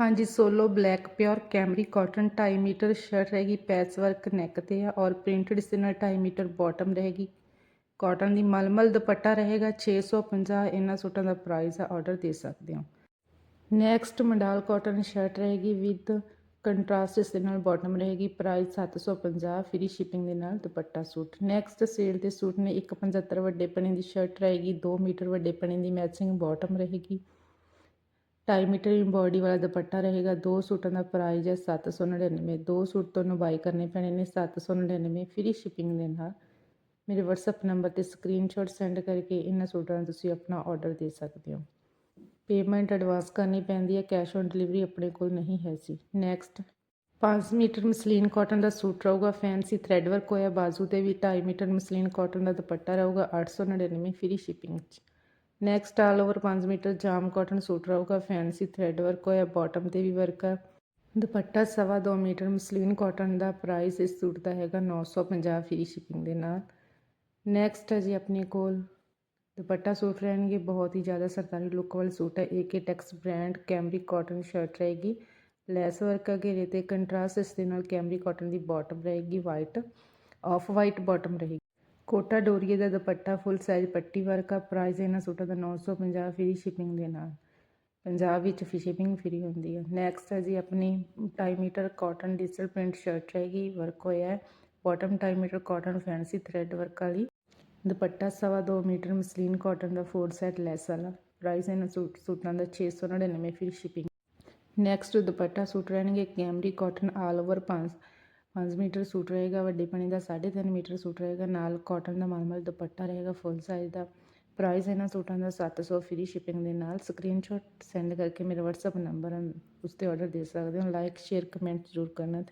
ਹਾਂਜੀ, solo black pure cambric cotton 2.5 metre shirt ਰਹੇਗੀ patch work neck ਤੇ ਆ, ਔਰ ਪ੍ਰਿੰਟਡ ਇਸ ਨਾਲ 2.5 ਮੀਟਰ ਬਾਟਮ ਰਹੇਗੀ। ਕਾਟਨ ਦੀ ਮਲਮਲ ਦੁਪੱਟਾ ਰਹੇਗਾ 650 ਇਹਨਾਂ ਸੂਟਾਂ ਦਾ ਪ੍ਰਾਈਸ ਆ, ਆਰਡਰ ਦੇ ਸਕਦੇ ਹੋ। ਨੈਕਸਟ ਮੰਡਾਲ ਕਾਟਨ ਸ਼ਰਟ ਰਹੇਗੀ, ਵਿਦ ਕੰਟਰਾਸਟ ਇਸ ਦੇ ਨਾਲ ਬਾਟਮ ਰਹੇਗੀ ਪ੍ਰਾਈਸ 750 ਫ੍ਰੀ ਸ਼ਿਪਿੰਗ ਦੇ ਨਾਲ ਦੁਪੱਟਾ ਸੂਟ। ਨੈਕਸਟ ਸੇਲ ਦੇ ਸੂਟ ਨੇ 175 ਵੱਡੇ ਪਣੇ ਦੀ ਸ਼ਰਟ ਰਹੇਗੀ 2 ਮੀਟਰ ਵੱਡੇ ਪਣੇ ਦੀ ਮੈਚਿੰਗ ਬਾਟਮ ਰਹੇਗੀ। 2.5 ਮੀਟਰ ਇੰਬੋਡੀ ਵਾਲਾ ਦੁਪੱਟਾ ਰਹੇਗਾ, ਦੋ ਸੂਟਾਂ ਦਾ ਪ੍ਰਾਈਸ ਹੈ 799 ਦੋ ਸੂਟ ਤੁਹਾਨੂੰ ਬਾਈ ਕਰਨੇ ਪੈਣੇ ਨੇ 799 ਫ੍ਰੀ ਸ਼ਿਪਿੰਗ ਦੇ ਨਾਲ। ਮੇਰੇ WhatsApp ਨੰਬਰ ਤੇ ਸਕਰੀਨਸ਼ਾਟ ਸੈਂਡ ਕਰਕੇ ਇਹਨਾਂ ਸੂਟਾਂ ਦਾ ਤੁਸੀਂ ਆਪਣਾ ਆਰਡਰ ਦੇ ਸਕਦੇ ਹੋ। ਪੇਮੈਂਟ ਐਡਵਾਂਸ ਕਰਨੀ ਪੈਂਦੀ ਹੈ ਕੈਸ਼ ਔਨ ਡਿਲੀਵਰੀ ਆਪਣੇ ਕੋਲ ਨਹੀਂ ਹੈ ਜੀ। ਨੈਕਸਟ 5 ਮੀਟਰ ਮਸਲੀਨ ਕਾਟਨ ਦਾ ਸੂਟ ਰਹੂਗਾ ਫੈਂਸੀ ਥ੍ਰੈਡ ਵਰਕ ਹੋਇਆ, ਬਾਜ਼ੂ ਤੇ ਵੀ 2.5 ਮੀਟਰ ਮਸਲੀਨ ਕਾਟਨ ਦਾ ਦੁਪੱਟਾ ਰਹੂਗਾ 899 ਫ੍ਰੀ ਸ਼ਿਪਿੰਗ 'ਚ। Next all over 5 metre jam cotton suit ਰਹੂਗਾ ਫੈਂਸੀ ਥ੍ਰੈਡ ਵਰਕ ਹੋਇਆ ਬਾਟਮ ਤੇ ਵੀ ਵਰਕ ਆ। ਦੁਪੱਟਾ ਸਵਾ 2 ਮੀਟਰ ਮਸਲੀਨ ਕਾਟਨ ਦਾ ਪ੍ਰਾਈਸ ਇਸ ਸੂਟ ਦਾ ਹੈਗਾ 950 ਫ੍ਰੀ ਸ਼ਿਪਿੰਗ ਦੇ ਨਾਲ। ਨੈਕਸਟ ਹੈ ਜੀ ਆਪਣੇ ਕੋਲ। ਦੁਪੱਟਾ ਸੂਟ ਰਹਿਣਗੇ, ਬਹੁਤ ਹੀ ਜ਼ਿਆਦਾ ਸਰਦਾਰੀ ਲੁੱਕ ਵਾਲੇ ਸੂਟ ਹੈ AK Tex brand cambric cotton shirt ਰਹੇਗੀ। ਲੈਸ ਵਰਕ ਘੇਰੇ ਤੇ ਕੰਟਰਾਸਟ ਇਸ ਦੇ ਨਾਲ ਕੈਮਰਿਕ ਕਾਟਨ ਦੀ ਬਾਟਮ ਰਹੇਗੀ ਵਾਈਟ ਆਫ ਵਾਈਟ ਬਾਟਮ ਰਹੇਗੀ। ਕੋਟਾ ਡੋਰੀਏ ਦਾ ਦੁਪੱਟਾ ਫੁੱਲ ਸਾਈਜ਼ ਪੱਟੀ ਵਰਕ ਆ ਪ੍ਰਾਈਸ ਇਹਨਾਂ ਸੂਟਾਂ ਦਾ 950 ਫ੍ਰੀ ਸ਼ਿਪਿੰਗ ਦੇ ਨਾਲ। ਪੰਜਾਬ ਵਿੱਚ ਫ੍ਰੀ ਸ਼ਿਪਿੰਗ ਫ੍ਰੀ ਹੁੰਦੀ ਹੈ। ਨੈਕਸਟ ਹੈ ਜੀ ਆਪਣੀ 2.5 metre cotton digital print shirt ਰਹੇਗੀ ਵਰਕ ਹੋਇਆ ਹੈ। Bottom 2.5 metre cotton fancy thread work ਵਾਲੀ। ਦੁਪੱਟਾ ਸਵਾ 2 ਮੀਟਰ ਮਸਲੀਨ ਕਾਟਨ ਦਾ ਫੋਰ ਸੈਟ ਲੈਸ ਵਾਲਾ। ਪ੍ਰਾਈਸ ਇਹਨਾਂ ਸੂਟ, ਸੂਟਾਂ ਦਾ 699 free shipping next dupatta suit ਰਹਿਣਗੇ cambric cotton all over 5 5 metre suit ਰਹੇਗਾ, ਵੱਡੇ ਪਣੀ ਦਾ 3.5 ਮੀਟਰ ਸੂਟ ਰਹੇਗਾ, ਨਾਲ ਕਾਟਨ ਦਾ ਮਲਮਲ ਦੁਪੱਟਾ ਰਹੇਗਾ ਫੁੱਲ ਸਾਈਜ਼ ਦਾ। ਪ੍ਰਾਈਸ ਇਹਨਾਂ ਸੂਟਾਂ ਦਾ 700 ਫ੍ਰੀ ਸ਼ਿਪਿੰਗ ਦੇ ਨਾਲ। ਸਕਰੀਨਸ਼ਾਟ ਸੈਂਡ ਕਰਕੇ ਮੇਰਾ WhatsApp ਨੰਬਰ ਉਸ ਤੇ ਆਰਡਰ ਦੇ ਸਕਦੇ ਹੋ। ਲਾਈਕ ਸ਼ੇਅਰ ਕਮੈਂਟ ਜ਼ਰੂਰ ਕਰਨਾ।